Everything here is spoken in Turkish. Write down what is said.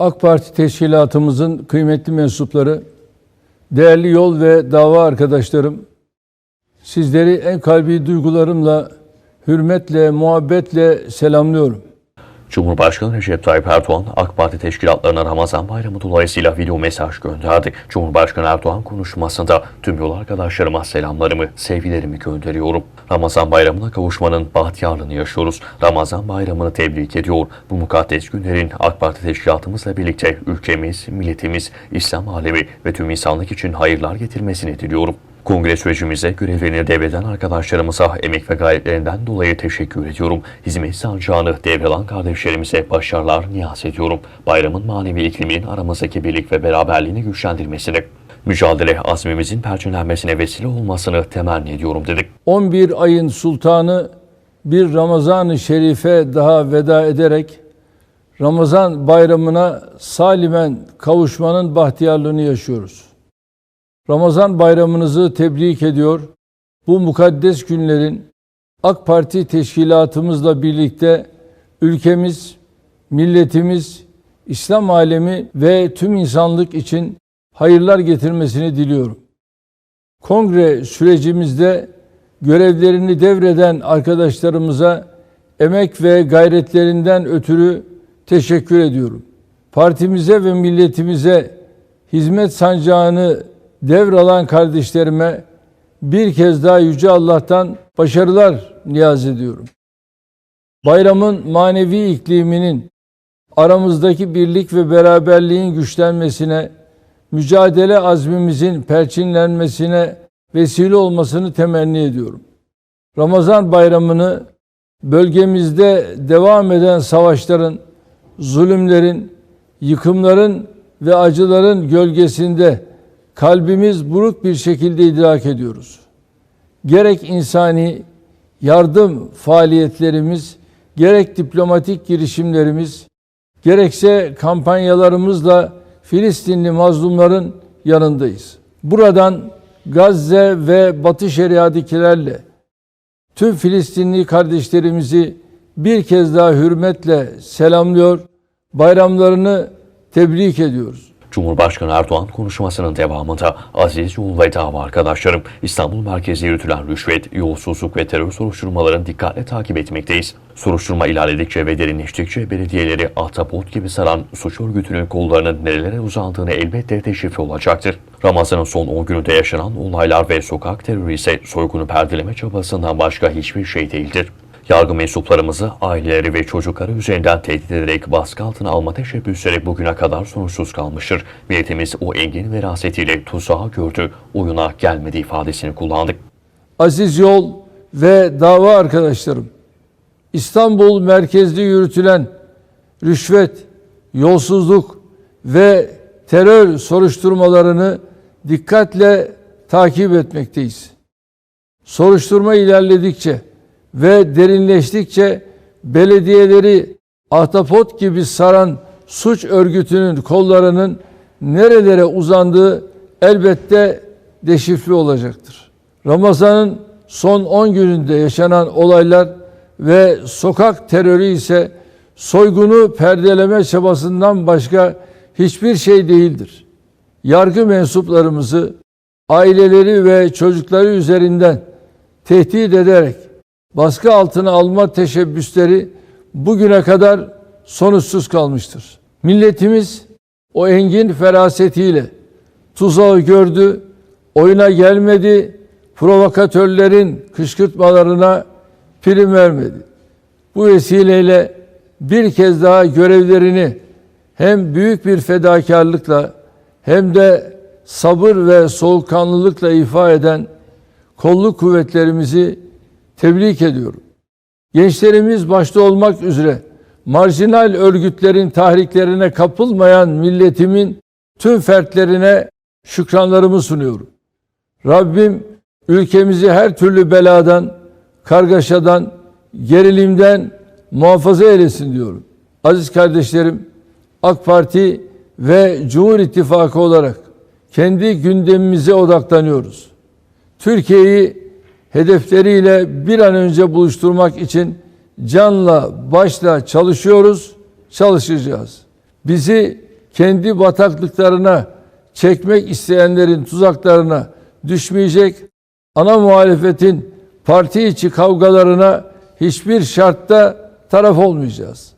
AK Parti teşkilatımızın kıymetli mensupları, değerli yol ve dava arkadaşlarım, sizleri en kalbi duygularımla, hürmetle, muhabbetle selamlıyorum. Cumhurbaşkanı Recep Tayyip Erdoğan, AK Parti teşkilatlarına Ramazan bayramı dolayısıyla video mesaj gönderdi. Cumhurbaşkanı Erdoğan konuşmasında tüm yol arkadaşlarıma selamlarımı, sevgilerimi gönderiyorum. Ramazan bayramına kavuşmanın bahtiyarlığını yaşıyoruz. Ramazan bayramını tebrik ediyor. Bu mukaddes günlerin AK Parti teşkilatımızla birlikte ülkemiz, milletimiz, İslam alemi ve tüm insanlık için hayırlar getirmesini diliyorum. Kongre sürecimize görevlerini devreden arkadaşlarımıza emek ve gayretlerinden dolayı teşekkür ediyorum. Hizmet sancağını devralan kardeşlerimize başarılar niyaz ediyorum. Bayramın manevi ikliminin aramızdaki birlik ve beraberliğini güçlendirmesini, mücadele azmimizin perçinlenmesine vesile olmasını temenni ediyorum dedik. 11 ayın sultanı bir Ramazan-ı Şerife daha veda ederek Ramazan bayramına salimen kavuşmanın bahtiyarlığını yaşıyoruz. Ramazan bayramınızı tebrik ediyor. Bu mukaddes günlerin AK Parti teşkilatımızla birlikte ülkemiz, milletimiz, İslam alemi ve tüm insanlık için hayırlar getirmesini diliyorum. Kongre sürecimizde görevlerini devreden arkadaşlarımıza emek ve gayretlerinden ötürü teşekkür ediyorum. Partimize ve milletimize hizmet sancağını devralan kardeşlerime bir kez daha Yüce Allah'tan başarılar niyaz ediyorum. Bayramın manevi ikliminin aramızdaki birlik ve beraberliğin güçlenmesine, mücadele azmimizin perçinlenmesine vesile olmasını temenni ediyorum. Ramazan bayramını bölgemizde devam eden savaşların, zulümlerin, yıkımların ve acıların gölgesinde kalbimiz buruk bir şekilde idrak ediyoruz. Gerek insani yardım faaliyetlerimiz, gerek diplomatik girişimlerimiz, gerekse kampanyalarımızla Filistinli mazlumların yanındayız. Buradan Gazze ve Batı Şeria'dakilerle tüm Filistinli kardeşlerimizi bir kez daha hürmetle selamlıyor, bayramlarını tebrik ediyoruz. Cumhurbaşkanı Erdoğan konuşmasının devamında aziz yol ve dava arkadaşlarım İstanbul merkezli yürütülen rüşvet, yolsuzluk ve terör soruşturmalarını dikkatle takip etmekteyiz. Soruşturma ilerledikçe ve derinleştikçe belediyeleri ahtapot gibi saran suç örgütünün kollarının nerelere uzandığını elbette teşrif olacaktır. Ramazan'ın son 10 gününde yaşanan olaylar ve sokak terörü ise soygunu perdeleme çabasından başka hiçbir şey değildir. Yargı mensuplarımızı, aileleri ve çocukları üzerinden tehdit ederek baskı altına alma teşebbüsleri bugüne kadar sonuçsuz kalmıştır. Milletimiz o engin verasetiyle tuzağı gördü, oyuna gelmedi ifadesini kullandık. Aziz yol ve dava arkadaşlarım, İstanbul merkezli yürütülen rüşvet, yolsuzluk ve terör soruşturmalarını dikkatle takip etmekteyiz. Soruşturma ilerledikçe ve derinleştikçe belediyeleri ahtapot gibi saran suç örgütünün kollarının nerelere uzandığı elbette deşifre olacaktır. Ramazan'ın son 10 gününde yaşanan olaylar ve sokak terörü ise soygunu perdeleme çabasından başka hiçbir şey değildir. Yargı mensuplarımızı aileleri ve çocukları üzerinden tehdit ederek baskı altına alma teşebbüsleri bugüne kadar sonuçsuz kalmıştır. Milletimiz o engin ferasetiyle tuzağı gördü, oyuna gelmedi, provokatörlerin kışkırtmalarına prim vermedi. Bu vesileyle bir kez daha görevlerini hem büyük bir fedakarlıkla hem de sabır ve soğukkanlılıkla ifa eden kolluk kuvvetlerimizi tebrik ediyorum. Gençlerimiz başta olmak üzere marjinal örgütlerin tahriklerine kapılmayan milletimin tüm fertlerine şükranlarımı sunuyorum. Rabbim ülkemizi her türlü beladan, kargaşadan, gerilimden muhafaza eylesin diyorum. Aziz kardeşlerim, AK Parti ve Cumhur İttifakı olarak kendi gündemimize odaklanıyoruz. Türkiye'yi hedefleriyle bir an önce buluşturmak için canla başla çalışıyoruz, çalışacağız. Bizi kendi bataklıklarına çekmek isteyenlerin tuzaklarına düşmeyecek, ana muhalefetin parti içi kavgalarına hiçbir şartta taraf olmayacağız.